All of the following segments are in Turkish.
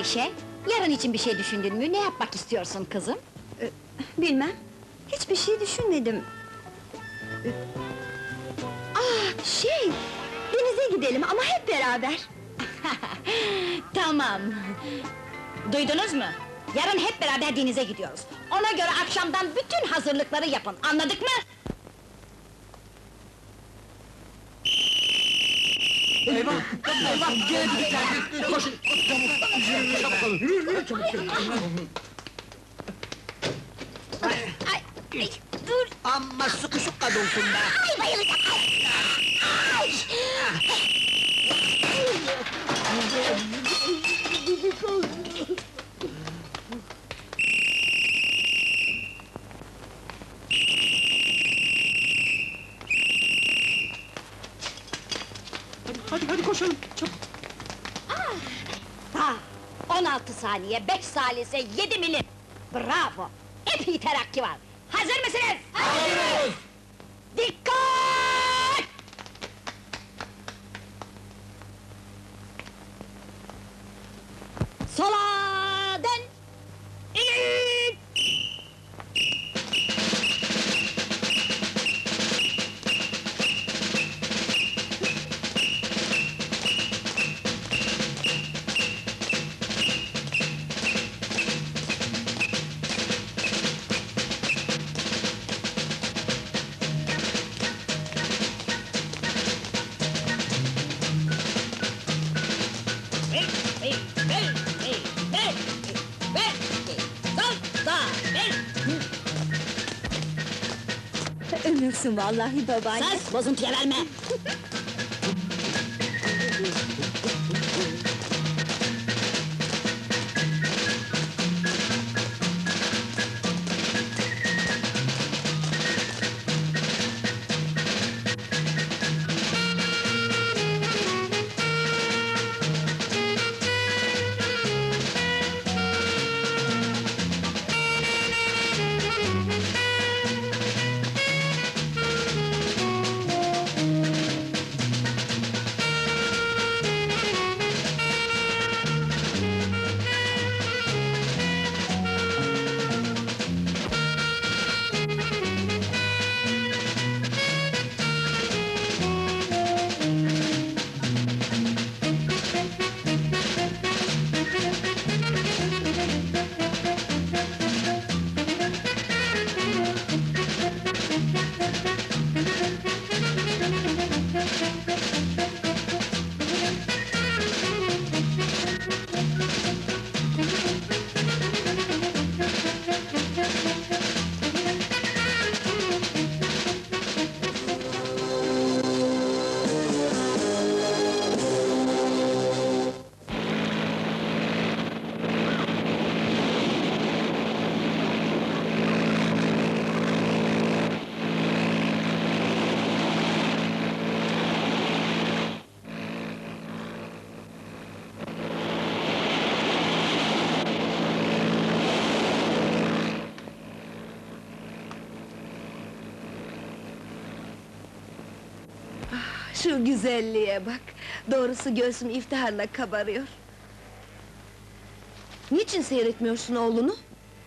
Ayşe, yarın için bir şey düşündün mü? Ne yapmak istiyorsun kızım? Bilmem. Hiçbir şey düşünmedim. Ah, şey! Denize gidelim ama hep beraber. tamam. Duydunuz mu? Yarın hep beraber denize gidiyoruz. Ona göre akşamdan bütün hazırlıkları yapın, anladık mı? Eyvah! Eyvah! Gene geldi! Koşun! Çabuk! Çabuk olun! Ay, ay, dur! Amma sıkışık kadınsın be! Ay bayılacağım! Ay! Ay! Hadi hadi koşalım! Çabuk! Ha, 16 saniye, 5 salise, 7 milim! Bravo! Epey terakki var! Hazır mısınız? Hazırız! Dikkat! Sola Ölürsün vallahi babaanne. Sus, bozuntuya verme! Şu güzelliğe bak. Doğrusu göğsüm iftiharla kabarıyor. Niçin seyretmiyorsun oğlunu?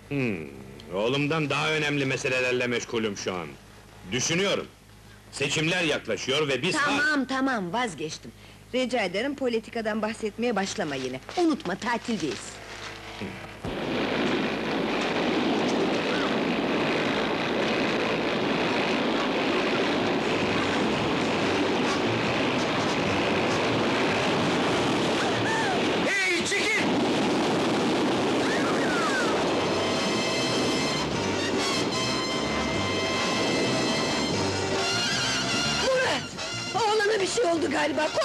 Hmm, oğlumdan daha önemli meselelerle meşgulüm şu an. Düşünüyorum. Seçimler yaklaşıyor ve biz... Tamam tamam vazgeçtim. Rica ederim politikadan bahsetmeye başlama yine. Unutma tatildeyiz. Hey galiba. Koş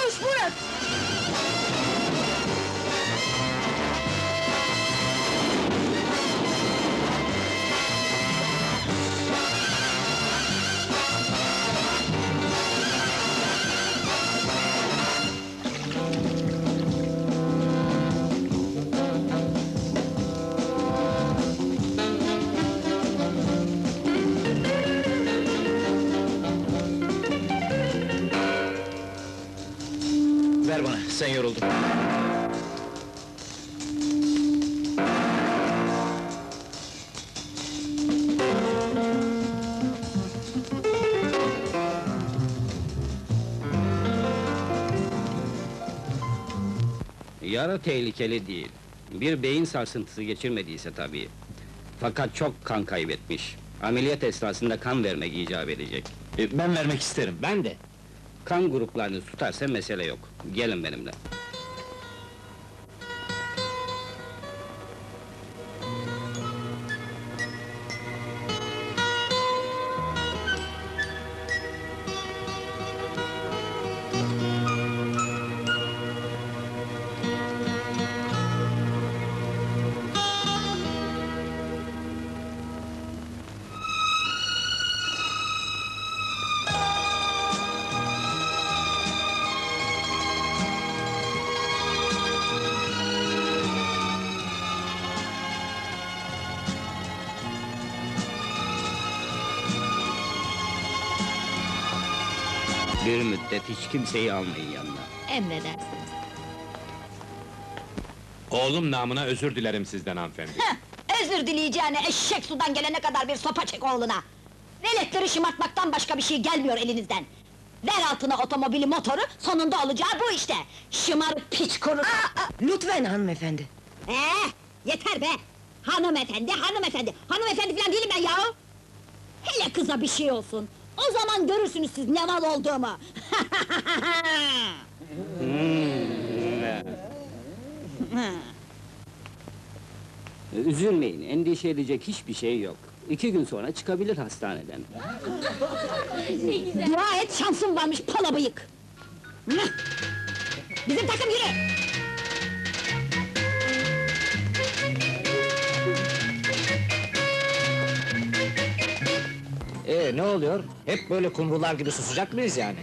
Ver bana, sen yoruldun. Yara tehlikeli değil. Bir beyin sarsıntısı geçirmediyse tabii. Fakat çok kan kaybetmiş. Ameliyat esnasında kan vermek icap edecek. E, ben vermek isterim, ben de. Kan gruplarını tutarsa mesele yok. Gelin benimle. Bir müddet hiç kimseyi almayın yanına. Emredersiniz. Oğlum namına özür dilerim sizden hanımefendi. Heh, özür dileyeceğine eşek sudan gelene kadar bir sopa çek oğluna! Veletleri şımartmaktan başka bir şey gelmiyor elinizden! Ver altına otomobili motoru, sonunda olacağı bu işte! Şımarık piç kuru! Lütfen hanımefendi. Ee, yeter be! Hanımefendi, hanımefendi! Hanımefendi falan değilim ben ya! Hele kıza bir şey olsun! O zaman görürsünüz siz ne mal olduğumu! Üzülmeyin, endişe edecek hiçbir şey yok. İki gün sonra çıkabilir hastaneden. Dua et şansım varmış pala bıyık! Bizim takım yürü! Ne oluyor? Hep böyle kumrular gibi susacak mıyız yani?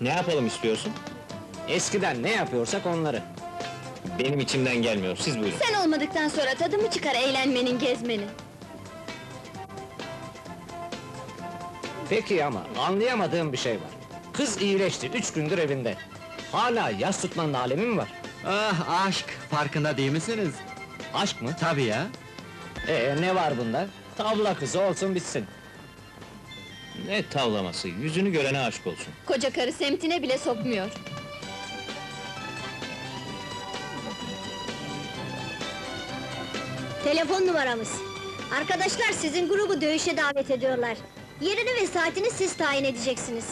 Ne yapalım istiyorsun? Eskiden ne yapıyorsak onları. Benim içimden gelmiyor, siz buyurun. Sen olmadıktan sonra tadı mı çıkar eğlenmenin, gezmenin? Peki ama anlayamadığım bir şey var. Kız iyileşti, üç gündür evinde. Hala yas tutmanın alemi mi var? Ah aşk, farkında değil misiniz? Aşk mı? Tabii ya. Ee ne var bunda? Tavla kızı olsun bitsin. Ne tavlaması, yüzünü görene aşk olsun. Koca karı semtine bile sokmuyor. Telefon numaramız. Arkadaşlar sizin grubu dövüşe davet ediyorlar. Yerini ve saatini siz tayin edeceksiniz.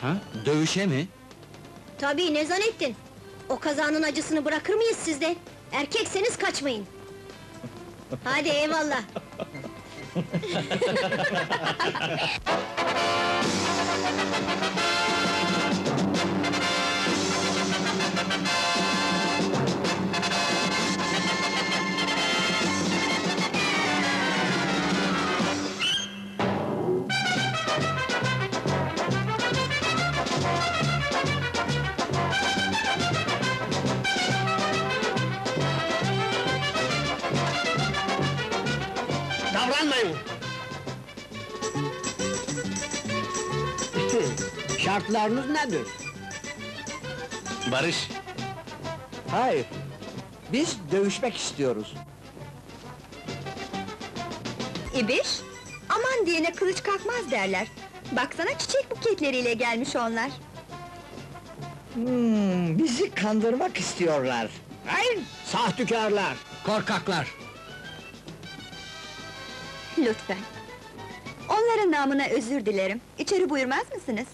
Ha? Dövüşe mi? Tabii ne zannettin? O kazanın acısını bırakır mıyız sizde? Erkekseniz kaçmayın. Hadi eyvallah. ハハハハ Şartlarınız nedir? Barış, Hayır. Biz dövüşmek istiyoruz. İbiş, aman diyene kılıç kalkmaz derler. Baksana çiçek buketleriyle gelmiş onlar. Hmm, bizi kandırmak istiyorlar. Hayır, sahtükarlar. Korkaklar! Lütfen. Onların namına özür dilerim. İçeri buyurmaz mısınız?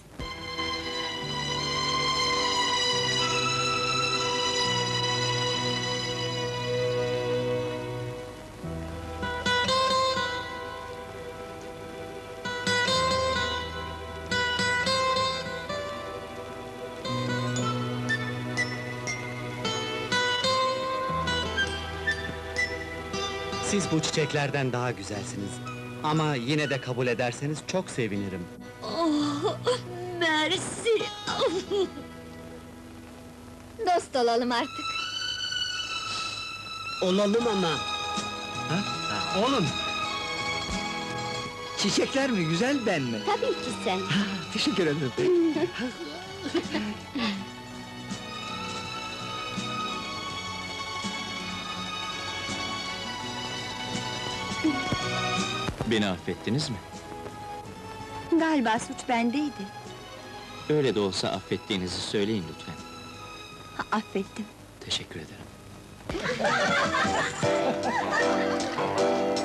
Siz bu çiçeklerden daha güzelsiniz. Ama yine de kabul ederseniz çok sevinirim. Oh, mersi! Dost olalım artık. Olalım ama. Ha? Ha, Oğlum! Çiçekler mi, güzel ben mi? Tabii ki sen. Teşekkür ederim. beni affettiniz mi? Galiba suç bendeydi. Öyle de olsa affettiğinizi söyleyin lütfen. Ha, affettim. Teşekkür ederim.